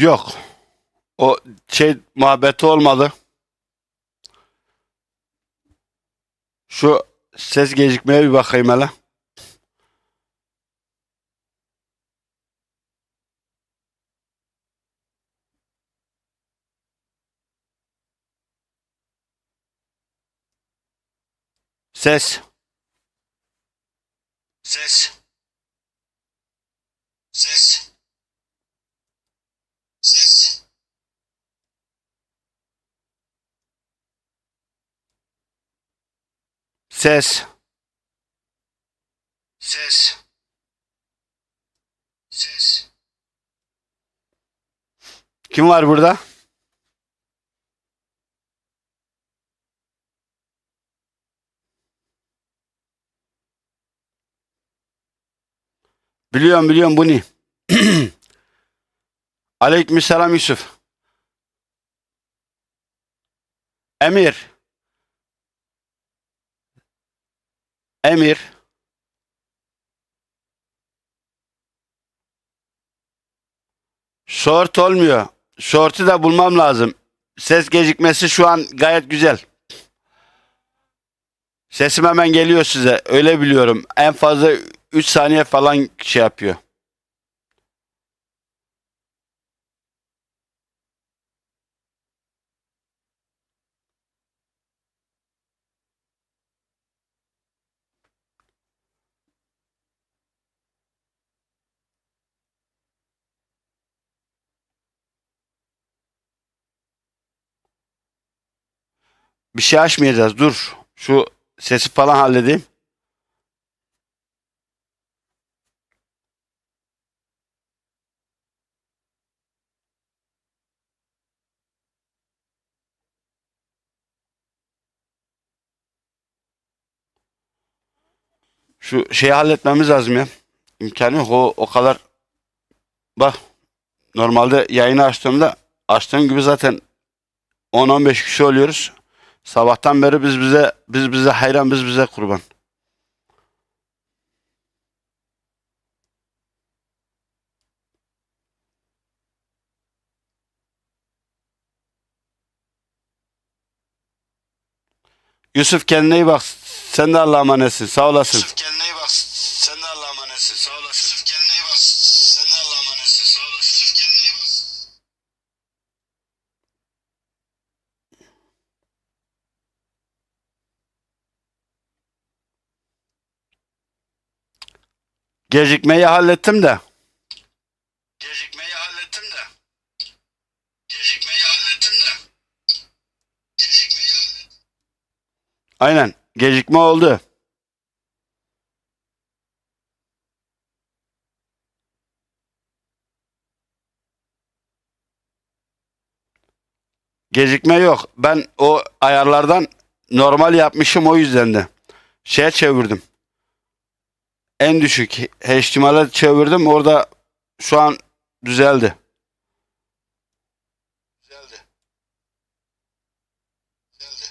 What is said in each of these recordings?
Yok. O şey muhabbeti olmadı. Şu ses gecikmeye bir bakayım hele. Ses. Ses. Ses. Ses. Ses. Ses. Ses. Kim var burada? Biliyorum biliyorum bu ne? Aleykümselam Yusuf. Emir. Emir. Short olmuyor. Short'u da bulmam lazım. Ses gecikmesi şu an gayet güzel. Sesim hemen geliyor size. Öyle biliyorum. En fazla 3 saniye falan şey yapıyor. Bir şey açmayacağız. Dur. Şu sesi falan halledeyim. Şu şeyi halletmemiz lazım ya. İmkanı yok. O, o kadar bak normalde yayını açtığımda açtığım gibi zaten 10-15 kişi oluyoruz. Sabahtan beri biz bize biz bize hayran biz bize kurban. Yusuf kendine iyi bak. Sen de Allah'a emanetsin. Sağ olasın. Yusuf kendine iyi bak. Sen de Allah'a emanetsin. Sağ olasın. Yusuf kendine iyi bak. Sen de Allah'a emanetsin. Sağ olasın. Yusuf kendine iyi bak. Gecikmeyi hallettim de. Gecikmeyi hallettim de. Gecikmeyi hallettim de. Gecikmeyi hallettim. Aynen. Gecikme oldu. Gecikme yok. Ben o ayarlardan normal yapmışım o yüzden de. Şeye çevirdim. En düşük HTML'e çevirdim. Orada şu an düzeldi. Güzeldi. Güzeldi.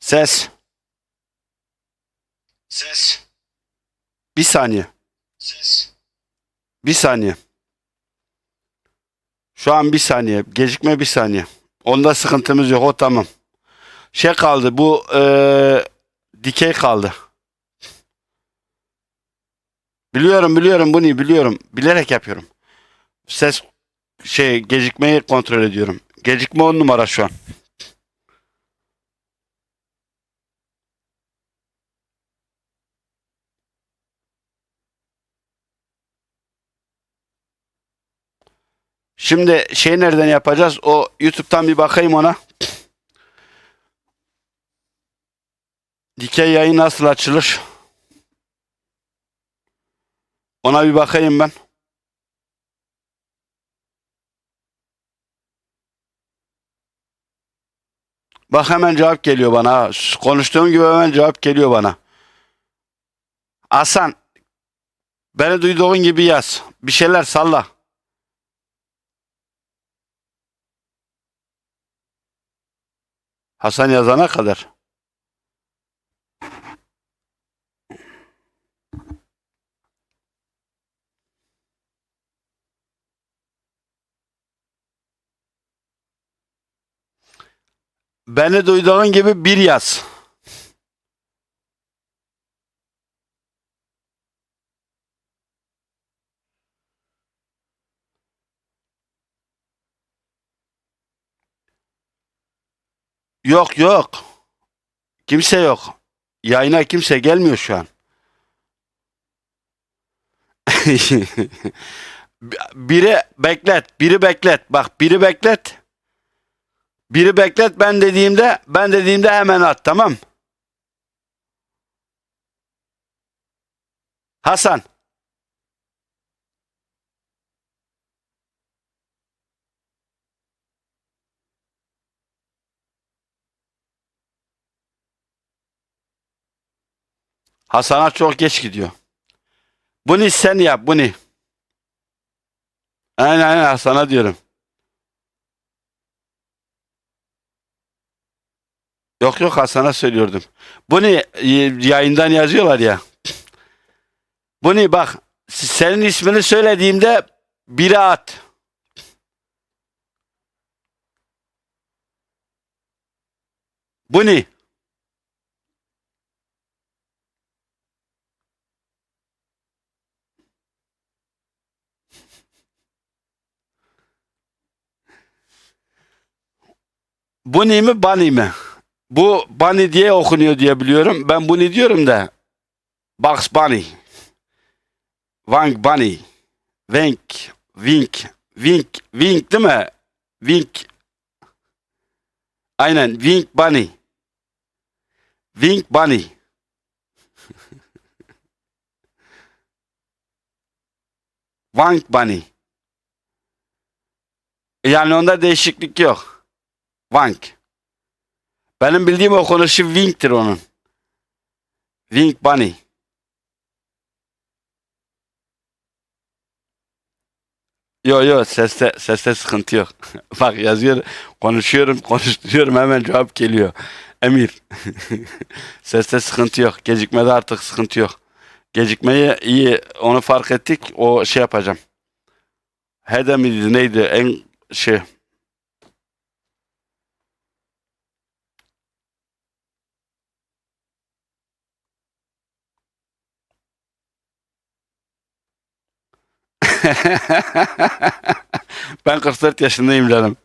Ses. Ses. Bir saniye. Ses. Bir saniye. Şu an bir saniye. Gecikme bir saniye. Onda sıkıntımız yok. O tamam. Şey kaldı. Bu eee, dikey kaldı. Biliyorum biliyorum bunu biliyorum. Bilerek yapıyorum. Ses şey gecikmeyi kontrol ediyorum. Gecikme on numara şu an. Şimdi şey nereden yapacağız? O YouTube'dan bir bakayım ona. Dikey yayın nasıl açılır? Ona bir bakayım ben. Bak hemen cevap geliyor bana. Konuştuğum gibi hemen cevap geliyor bana. Hasan, beni duyduğun gibi yaz. Bir şeyler salla. Hasan yazana kadar. Beni duyduğun gibi bir yaz. Yok yok. Kimse yok. Yayına kimse gelmiyor şu an. biri beklet, biri beklet. Bak biri beklet. Biri beklet ben dediğimde, ben dediğimde hemen at tamam? Hasan. Hasan'a çok geç gidiyor. Bunu sen yap bunu. Aynen aynen Hasan'a diyorum. Yok yok Hasan'a söylüyordum. Bunu e, yayından yazıyorlar ya. Bunu bak senin ismini söylediğimde biri at. Bunu. Bunny mi Bunny mi? Bu Bunny diye okunuyor diye biliyorum. Ben Bunny diyorum da. Bugs Bunny. Wang Bunny. Wink. Wink. Wink. Wink değil mi? Wink. Aynen. Wink Bunny. Wink Bunny. Wang Bunny. Yani onda değişiklik yok. Wank. Benim bildiğim okunuşu Wink'tir onun. Wink Bunny. Yo yo seste seste sıkıntı yok. Bak yazıyor konuşuyorum konuşturuyorum hemen cevap geliyor. Emir. seste sıkıntı yok. Gecikmede artık sıkıntı yok. Gecikmeyi iyi onu fark ettik. O şey yapacağım. Hede miydi neydi en şey ben 44 yaşındayım canım.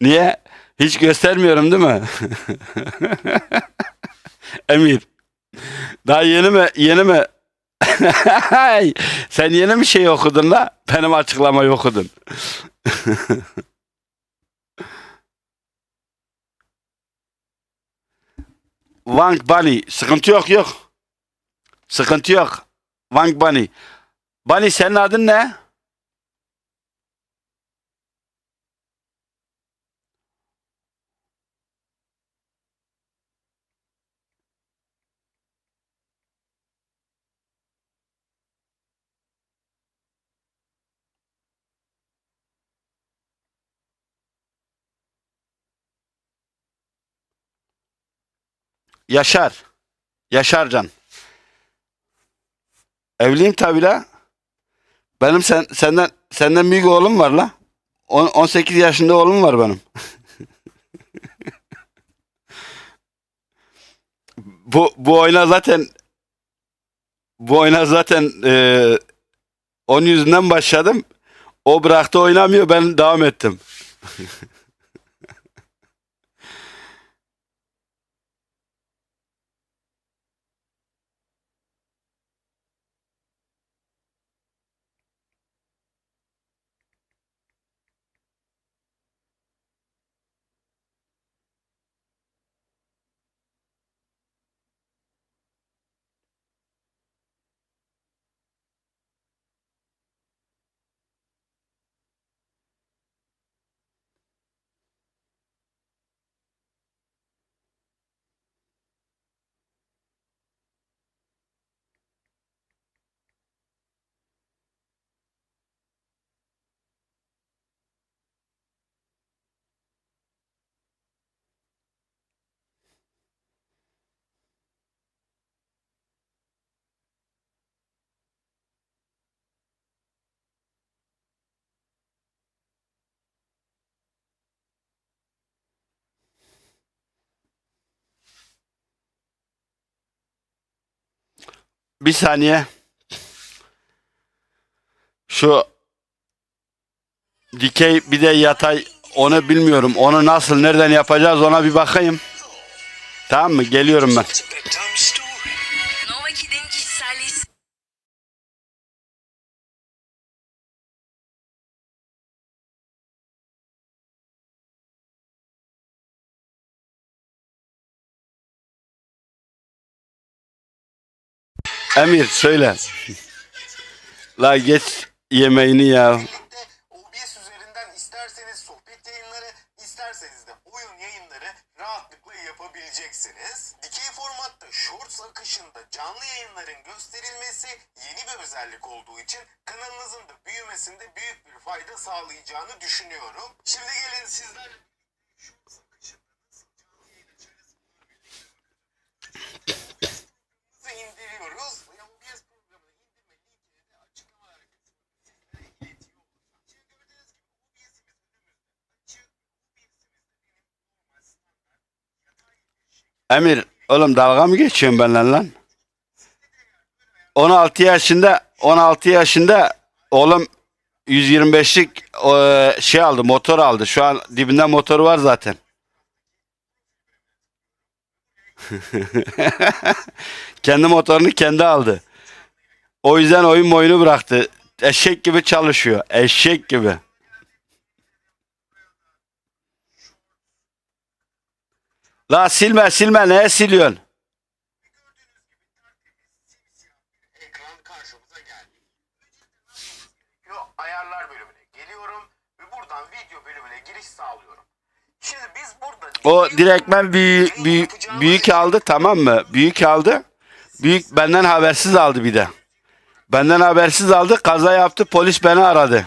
Niye? Hiç göstermiyorum değil mi? Emir. Daha yeni mi? Yeni mi? Sen yeni mi şey okudun la? Benim açıklamayı okudun. Wang Bunny. Sıkıntı yok yok. Sıkıntı yok. Wang Bunny. Bunny senin adın ne? Yaşar. Yaşarcan. Evliyim tabi la. Benim sen senden senden büyük oğlum var la. On- 18 yaşında oğlum var benim. bu bu oyuna zaten bu oyuna zaten e, onun yüzünden başladım. O bıraktı oynamıyor ben devam ettim. bir saniye. Şu dikey bir de yatay onu bilmiyorum. Onu nasıl nereden yapacağız ona bir bakayım. Tamam mı? Geliyorum ben. Emir söyle. La geç yemeğini ya. OBS üzerinden isterseniz sohbet yayınları, isterseniz de oyun yayınları rahatlıkla yapabileceksiniz. Dikey formatta Shorts akışında canlı yayınların gösterilmesi yeni bir özellik olduğu için kanalınızın da büyümesinde büyük bir fayda sağlayacağını düşünüyorum. Şimdi gelin sizlerle Shorts akışında nasıl canlı yayın açarız bunu birlikte bakalım. Programımızı indiriyoruz. Ya OBS programını indirme linkini de açıklamalar kısmında sizlere iletiyor olacağım. Şimdi gördüğünüz gibi OBS'imiz önümüzde açık. OBS'imiz de benim normal standart yatay bir şekilde Emir oğlum dalga mı geçiyorsun benimle lan? 16 yaşında 16 yaşında oğlum 125'lik e, şey aldı motor aldı. Şu an dibinde motoru var zaten. kendi motorunu kendi aldı. O yüzden oyun boyunu bıraktı. Eşek gibi çalışıyor. Eşek gibi. La silme silme neye siliyorsun? O direktmen büyük, büyük, büyük aldı tamam mı? Büyük aldı. Büyük benden habersiz aldı bir de. Benden habersiz aldı. Kaza yaptı. Polis beni aradı.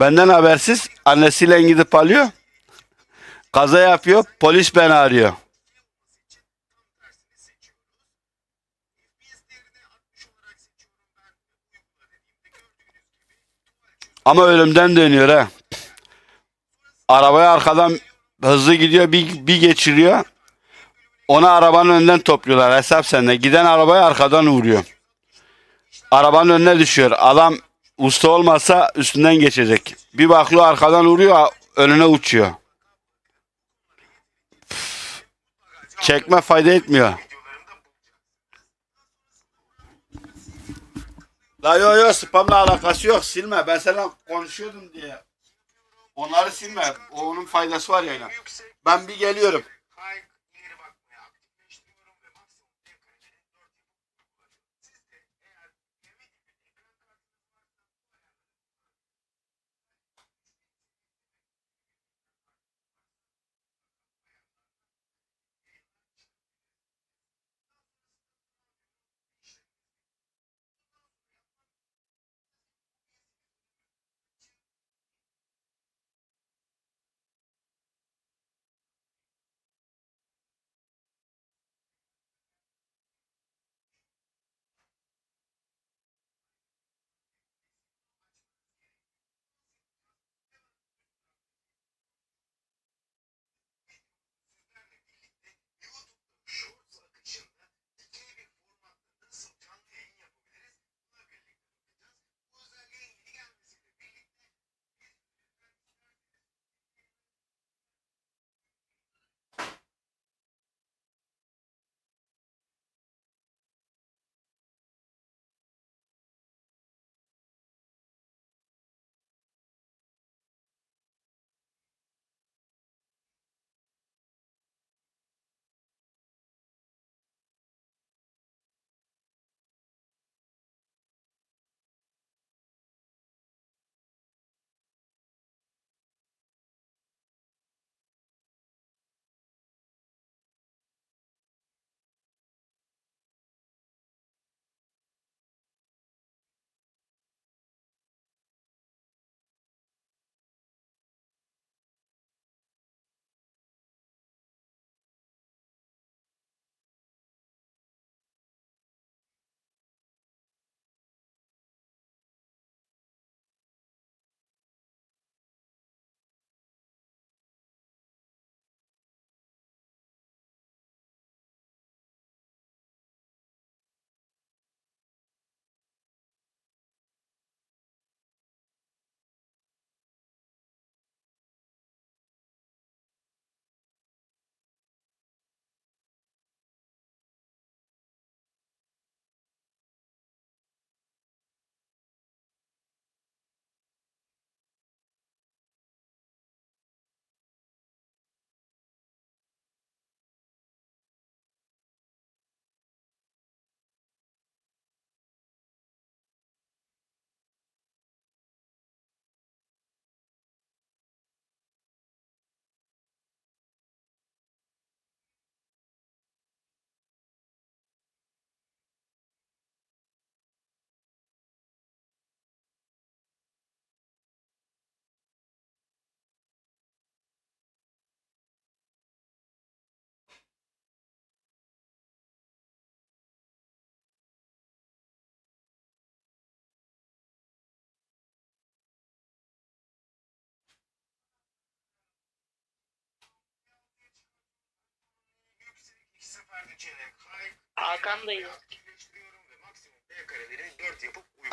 Benden habersiz annesiyle gidip alıyor. Kaza yapıyor. Polis beni arıyor. Ama ölümden dönüyor ha. Arabaya arkadan hızlı gidiyor bir, bir geçiriyor. Onu arabanın önünden topluyorlar hesap sende. Giden arabaya arkadan vuruyor. Arabanın önüne düşüyor. Adam usta olmasa üstünden geçecek. Bir bakıyor arkadan vuruyor önüne uçuyor. Çekme fayda etmiyor. La yo yo spamla alakası yok silme. Ben seninle konuşuyordum diye. Onları silme. Onun faydası var yayına. Ben bir geliyorum.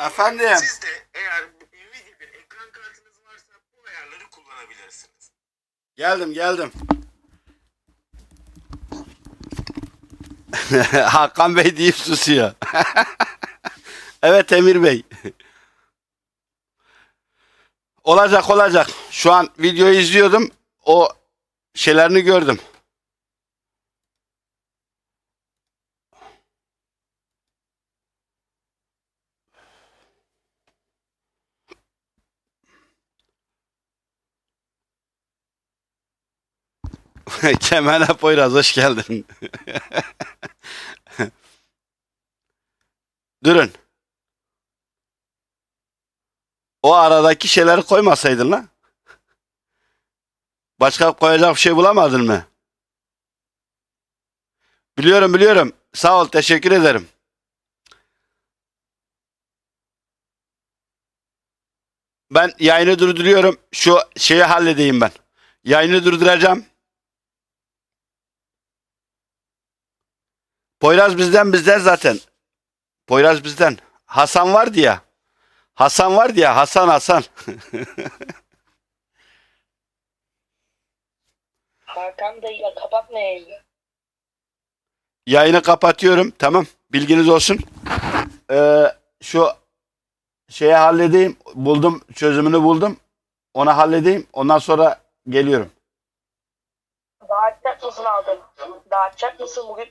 Uyguluyorum. Efendim? Siz de eğer Nvidia bir ekran kartınız varsa bu ayarları kullanabilirsiniz. Geldim geldim. Hakan Bey deyip susuyor. evet Emir Bey. olacak olacak. Şu an videoyu izliyordum. O şeylerini gördüm. Kemal Poyraz hoş geldin. Durun. O aradaki şeyleri koymasaydın lan. Başka koyacak bir şey bulamadın mı? Biliyorum biliyorum. Sağ ol teşekkür ederim. Ben yayını durduruyorum. Şu şeyi halledeyim ben. Yayını durduracağım. Poyraz bizden bizden zaten. Poyraz bizden. Hasan var diye. Hasan var diye. Hasan Hasan. Hakan dayı ya kapatma yayını. Yayını kapatıyorum. Tamam. Bilginiz olsun. Ee, şu şeyi halledeyim. Buldum. Çözümünü buldum. Onu halledeyim. Ondan sonra geliyorum. Dağıtacak mısın aldın? Dağıtacak mısın bugün?